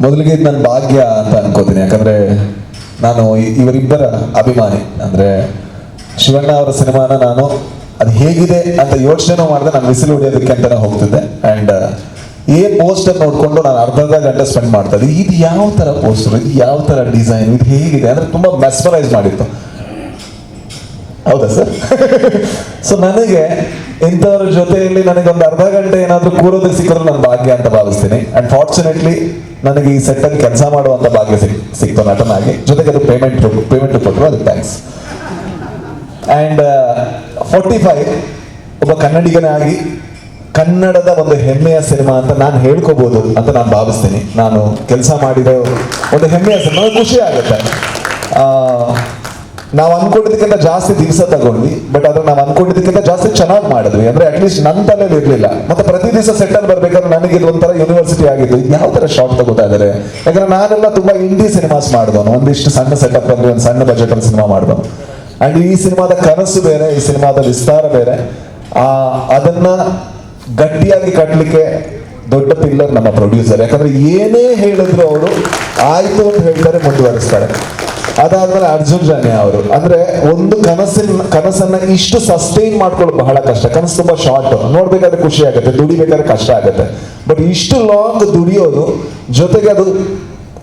ಮೊದಲಿಗೆ ಇದು ನನ್ನ ಭಾಗ್ಯ ಅಂತ ಅನ್ಕೋತೀನಿ. ಯಾಕಂದ್ರೆ ನಾನು ಇವರಿಬ್ಬರ ಅಭಿಮಾನಿ. ಅಂದ್ರೆ ಶಿವಣ್ಣ ಅವರ ಸಿನಿಮಾನ ನಾನು ಅದು ಹೇಗಿದೆ ಅಂತ ಯೋಚನೆ ಮಾಡಿದೆ, ನಾನು ಬಿಸಿಲು ಹೊಡೆಯೋದಕ್ಕೆ ಅಂತಾನೆ ಹೋಗ್ತಿದ್ದೆ. ಅಂಡ್ ಏ ಪೋಸ್ಟರ್ ನೋಡ್ಕೊಂಡು ನಾನು ಅರ್ಧ ಗಂಟೆ ಸ್ಪೆಂಡ್ ಮಾಡ್ತಾ ಇದ್ದೆ. ಇದು ಯಾವ ತರ ಪೋಸ್ಟರ್ ಇದು ಯಾವ ತರ ಡಿಸೈನ್ ಇದು ಹೇಗಿದೆ? ಅಂದ್ರೆ ತುಂಬಾ ಮೆಸ್ಮರೈಸ್ ಮಾಡಿತ್ತು. ಹೌದಾ ಸರ್? ಸೊ ನನಗೆ ಇಂಥವ್ರ ಜೊತೆಯಲ್ಲಿ ನನಗೆ ಒಂದು ಅರ್ಧ ಗಂಟೆ ಏನಾದ್ರೂ ಕೂರೋದಕ್ಕೆ ಸಿಕ್ಕಿದ್ರೆ ನನ್ನ ಭಾಗ್ಯ ಅಂತ ಭಾವಿಸ್ತೀನಿ. ಅಂಡ್ ಫಾರ್ಚುನೇಟ್ಲಿ ನನಗೆ ಈ ಸೆಟ್ ಅಲ್ಲಿ ಕೆಲಸ ಮಾಡುವಂತ ಭಾಗ್ಯ ಸಿಕ್, ಸಿಕ್ತು ನಟನಾಗಿ ಜೊತೆಗೆ ಅದು ಪೇಮೆಂಟ್ ಪೇಮೆಂಟ್ ಕೊಟ್ಟರು, ಅದಕ್ಕೆ ಥ್ಯಾಂಕ್ಸ್ ಅಂಡ್ ಫೋರ್ಟಿ ಫೈವ್ ಒಬ್ಬ ಕನ್ನಡಿಗನಾಗಿ ಕನ್ನಡದ ಒಂದು ಹೆಮ್ಮೆಯ ಸಿನಿಮಾ ಅಂತ ನಾನು ಹೇಳ್ಕೋಬಹುದು ಅಂತ ನಾನು ಭಾವಿಸ್ತೀನಿ. ನಾನು ಕೆಲಸ ಮಾಡಿರೋ ಒಂದು ಹೆಮ್ಮೆಯ ಸಿನಿಮಾ ಖುಷಿ ಆಗುತ್ತೆ. ನಾವು ಅನ್ಕೊಂಡಿದ್ದಕ್ಕಿಂತ ಜಾಸ್ತಿ ದಿವಸ ತಗೊಂಡ್ವಿ ಬಟ್ ಅದ್ರ ನಾವು ಅನ್ಕೊಂಡಿದ್ದಕ್ಕಿಂತ ಜಾಸ್ತಿ ಚೆನ್ನಾಗಿ ಮಾಡಿದ್ವಿ. ಅಂದ್ರೆ ಅಟ್ಲೀಸ್ಟ್ ನನ್ನ ತಲೆಯಲ್ಲಿ ಇರಲಿಲ್ಲ. ಮತ್ತೆ ಪ್ರತಿ ದಿವಸ ಸೆಟ್ ಅಲ್ಲಿ ಬರ್ಬೇಕಾದ್ರೆ ನನಗೆ ಇದು ಒಂಥರ ಯೂನಿವರ್ಸಿಟಿ ಆಗಿದ್ದು ಯಾವ ತರ ಶಾರ್ಟ್ ತಗೋತಾ ಇದಾರೆ? ಯಾಕಂದ್ರೆ ನಾನೆಲ್ಲ ತುಂಬಾ ಹಿಂದಿ ಸಿನಿಮಾಸ್ ಮಾಡಿದವನು. ಒಂದಿಷ್ಟು ಸಣ್ಣ ಸೆಟಪ್ ಅಂದ್ರೆ ಒಂದು ಸಣ್ಣ ಬಜೆಟ್ ಅಲ್ಲಿ ಸಿನಿಮಾ ಮಾಡಿದವನು. ಅಂಡ್ ಈ ಸಿನಿಮಾದ ಕನಸು ಬೇರೆ, ಈ ಸಿನಿಮಾದ ವಿಸ್ತಾರ ಬೇರೆ. ಆ, ಅದನ್ನ ಗಟ್ಟಿಯಾಗಿ ಕಟ್ಟಲಿಕ್ಕೆ ದೊಡ್ಡ ಪಿಲ್ಲರ್ ನಮ್ಮ ಪ್ರೊಡ್ಯೂಸರ್ ಯಾಕಂದ್ರೆ ಏನೇ ಹೇಳಿದ್ರು ಅವರು ಆಯ್ತು ಅಂತ ಹೇಳ್ತಾರೆ, ಮುಂದುವರಿಸ್ತಾರೆ. ಅದಾದ್ಮೇಲೆ ಅರ್ಜುನ್ ಜನ್ಯ ಅವರು. ಅಂದ್ರೆ ಒಂದು ಕನಸಿನ, ಕನಸನ್ನ ಇಷ್ಟು ಸಸ್ಟೈನ್ ಮಾಡ್ಕೊಳ್ಳೋದು ಬಹಳ ಕಷ್ಟ. ಕನಸು ತುಂಬಾ ಶಾರ್ಟ್ ನೋಡ್ಬೇಕಾದ್ರೆ ಖುಷಿ ಆಗುತ್ತೆ, ದುಡಿಬೇಕಾದ್ರೆ ಕಷ್ಟ ಆಗುತ್ತೆ. ಬಟ್ ಇಷ್ಟು ಲಾಂಗ್ ದುಡಿಯೋದು ಜೊತೆಗೆ ಅದು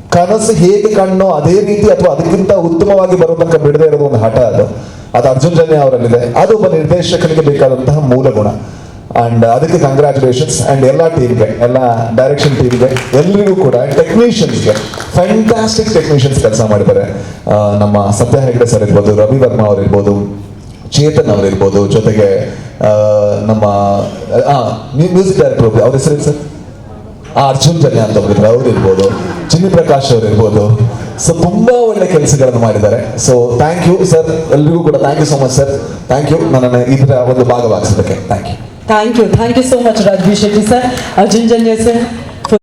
ಕನಸು ಹೇಗೆ ಕಣ್ಣೋ ಅದೇ ರೀತಿ ಅಥವಾ ಅದಕ್ಕಿಂತ ಉತ್ತಮವಾಗಿ ಬರೋ ಬಿಡದೆ ಬಿಡದೇ ಇರೋದು ಒಂದು ಹಠ ಅದು. ಅದು ಅರ್ಜುನ್ ಜನ್ಯ ಅವರಲ್ಲಿದೆ. ಅದು ಒಬ್ಬ ನಿರ್ದೇಶಕನಿಗೆ ಬೇಕಾದಂತಹ ಮೂಲ ಗುಣ. ಅಂಡ್ ಅದಕ್ಕೆ ಕಂಗ್ರ್ಯಾಚುಲೇಷನ್ಸ್ ಅಂಡ್ ಎಲ್ಲ ಟೀಮ್ಗೆ ಎಲ್ಲ ಡೈರೆಕ್ಷನ್ ಟೀಮ್ಗೆ ಎಲ್ಲರಿಗೂ ಕೂಡ ಟೆಕ್ನಿಷಿಯನ್ಸ್ಗೆ ಫ್ಯಾಂಟಾಸ್ಟಿಕ್ ಟೆಕ್ನಿಷಿಯನ್ಸ್ ಕೆಲಸ ಮಾಡಿದ್ದಾರೆ. ನಮ್ಮ ಸತ್ಯ ಹೆಗ್ಡೆ ಸರ್ ಇರ್ಬೋದು, ರವಿ ವರ್ಮಾ ಅವರಿರ್ಬೋದು ಚೇತನ್ ಅವರಿರ್ಬೋದು ಜೊತೆಗೆ ನಮ್ಮ ಮ್ಯೂಸಿಕ್ ಡೈರೆಕ್ಟರ್ ಅವ್ರ ಹೆಸರು ಸರ್ ಆ, ಅರ್ಜುನ್ ಜನ್ಯ ಅಂತ ಒಬ್ರಿದ್ರು ಅವ್ರು ಇರ್ಬೋದು ಚಿನ್ನಿ ಪ್ರಕಾಶ್ ಅವ್ರು ಇರ್ಬೋದು. ಸೊ ತುಂಬಾ ಒಳ್ಳೆ ಕೆಲಸಗಳನ್ನು ಮಾಡಿದ್ದಾರೆ. ಸೊ ಥ್ಯಾಂಕ್ ಯು ಸರ್ ಎಲ್ರಿಗೂ ಕೂಡ thank you so much sir thank you ನನ್ನ ಇದರ ಒಂದು ಭಾಗವಾಗಿಸೋದಕ್ಕೆ thank you thank you thank you so much Raj Shetty sir Arjun Janya sir